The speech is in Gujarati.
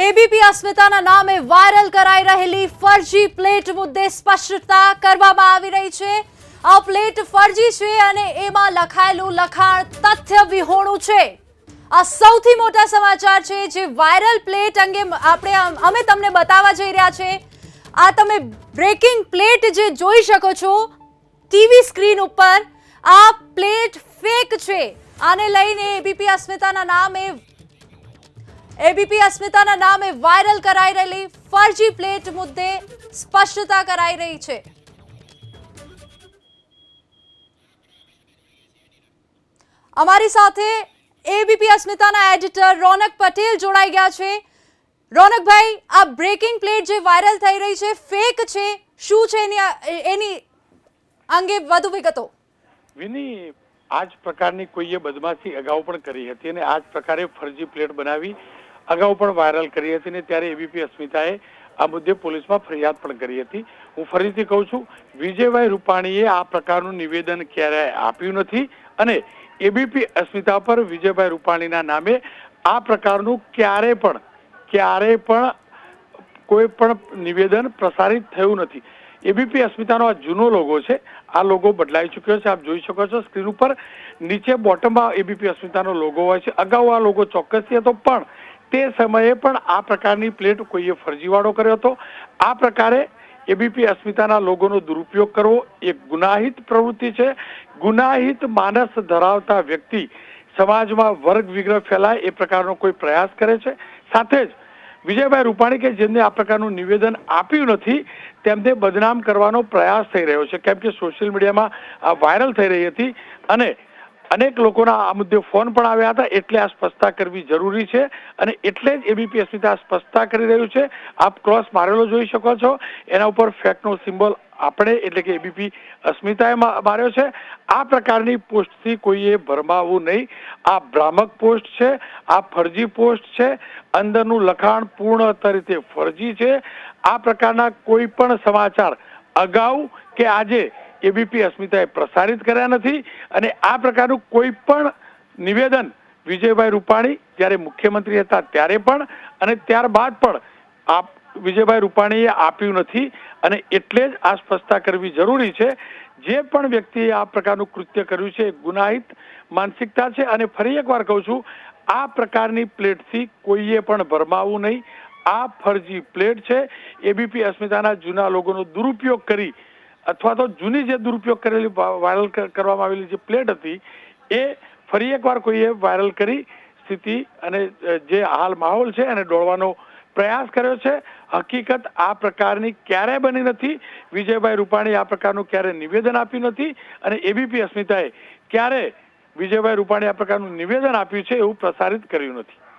એબીપી અસ્મિતાના નામે વાયરલ કરાઈ રહેલી ફરજી પ્લેટ મુદ્દે સ્પષ્ટતા કરવામાં આવી રહી છે. આ પ્લેટ ફરજી છે અને એમાં લખાયેલું લખાણ તથ્ય વિહોણું છે. આ સૌથી મોટા સમાચાર છે જે વાયરલ પ્લેટ અંગે આપણે અમે તમને બતાવવા જઈ રહ્યા છે. આ તમે બ્રેકિંગ પ્લેટ જે જોઈ શકો છો, ટીવી સ્ક્રીન ઉપર આ પ્લેટ ફેક છે. આને લઈને એબીપી અસ્મિતાના નામે એબીપી અસ્મિતાના નામે વાયરલ કરાઈ રહેલી ફરજી પ્લેટ મુદ્દે સ્પષ્ટતા કરાઈ રહી છે. અમારી સાથે એબીપી અસ્મિતાના એડિટર રોનક પટેલ જોડાઈ ગયા છે. રોનકભાઈ આ બ્રેકિંગ પ્લેટ જે વાયરલ થઈ રહી છે, ફેક છે? શું છે એની એની અંગે વધુ વિગતો? વિની આ જ પ્રકારની કોઈએ બદમાશી અગાઉ પણ કરી હતી અને આ જ પ્રકારે ફરજી પ્લેટ બનાવી અગાઉ પણ વાયરલ કરી હતી ને ત્યારે એબીપી અસ્મિતાએ આ મુદ્દે પોલીસમાં ફરિયાદ પણ કરી હતી. હું ફરીથી કહું છું, વિજયભાઈ રૂપાણીએ આ પ્રકારનું નિવેદન ક્યારેય આપ્યું નથી અને એબીપી અસ્મિતા પર વિજયભાઈ રૂપાણીના નામે આ પ્રકારનું ક્યારે પણ ક્યારે પણ કોઈ પણ નિવેદન પ્રસારિત થયું નથી. એબીપી અસ્મિતાનો આ જૂનો લોગો છે. આ લોગો બદલાઈ ચૂક્યો છે. આપ જોઈ શકો છો સ્ક્રીન ઉપર. નીચે બોટમમાં એબીપી અસ્મિતાનો લોગો હોય છે. અગાઉ આ લોગો ચોક્કસથી હતો પણ તે સમયે પણ આ પ્રકારની પ્લેટ કોઈએ ફરજીવાળો કર્યો હતો. આ પ્રકારે એબીપી અસ્મિતાના લોગોનો દુરુપયોગ કરવો એ ગુનાહિત પ્રવૃત્તિ છે. ગુનાહિત માનસ ધરાવતા વ્યક્તિ સમાજમાં વર્ગ વિગ્રહ ફેલાય એ પ્રકારનો કોઈ પ્રયાસ કરે છે. સાથે જ વિજયભાઈ રૂપાણી કે જેમને આ પ્રકારનું નિવેદન આપ્યું નથી, તેમને બદનામ કરવાનો પ્રયાસ થઈ રહ્યો છે. કેમ કે સોશિયલ મીડિયામાં આ વાયરલ થઈ રહી હતી અને અનેક લોકોના આ મુદ્દે ફોન પણ આવ્યા હતા, એટલે આ સ્પષ્ટતા કરવી જરૂરી છે અને એટલે જ એબીપી અસ્મિતા સ્પષ્ટતા કરી રહ્યું છે. આપ ક્રોસ મારેલો જોઈ શકો છો. એના ઉપર ફેકનો સિમ્બોલ આપણે, એટલે કે એબીપી અસ્મિતાએ માર્યો છે. આ પ્રકારની પોસ્ટથી કોઈએ ભરમાવું નહીં. આ ભ્રામક પોસ્ટ છે, આ ફરજી પોસ્ટ છે, અંદરનું લખાણ પૂર્ણ રીતે ફરજી છે. આ પ્રકારના કોઈ પણ સમાચાર અગાઉ કે આજે એબીપી અસ્મિતાએ પ્રસારિત કર્યા નથી અને આ પ્રકારનું કોઈ પણ નિવેદન વિજયભાઈ રૂપાણી જ્યારે મુખ્યમંત્રી હતા ત્યારે પણ અને ત્યારબાદ પણ આપ વિજયભાઈ રૂપાણીએ આપ્યું નથી અને એટલે જ આ સ્પષ્ટતા કરવી જરૂરી છે. જે પણ વ્યક્તિએ આ પ્રકારનું કૃત્ય કર્યું છે ગુનાહિત માનસિકતા છે અને ફરી એકવાર કહું છું, આ પ્રકારની પ્લેટથી કોઈએ પણ ભરમાવું નહીં. આ ફરજી પ્લેટ છે. એબીપી અસ્મિતાના જૂના લોકોનો દુરુપયોગ કરી અથવા તો જૂની જે દુરુપયોગ કરેલી વાયરલ કરવામાં આવેલી જે પ્લેટ હતી, એ ફરી એકવાર કોઈએ વાયરલ કરી સ્થિતિ અને જે હાલ માહોલ છે એને ડોળવાનો પ્રયાસ કર્યો છે. હકીકત આ પ્રકારની ક્યારે બની નથી. વિજયભાઈ રૂપાણી આ પ્રકારનું ક્યારે નિવેદન આપ્યું નથી અને એબીપી અસ્મિતાએ ક્યારે વિજયભાઈ રૂપાણી આ પ્રકારનું નિવેદન આપ્યું છે એવું પ્રસારિત કર્યું નથી.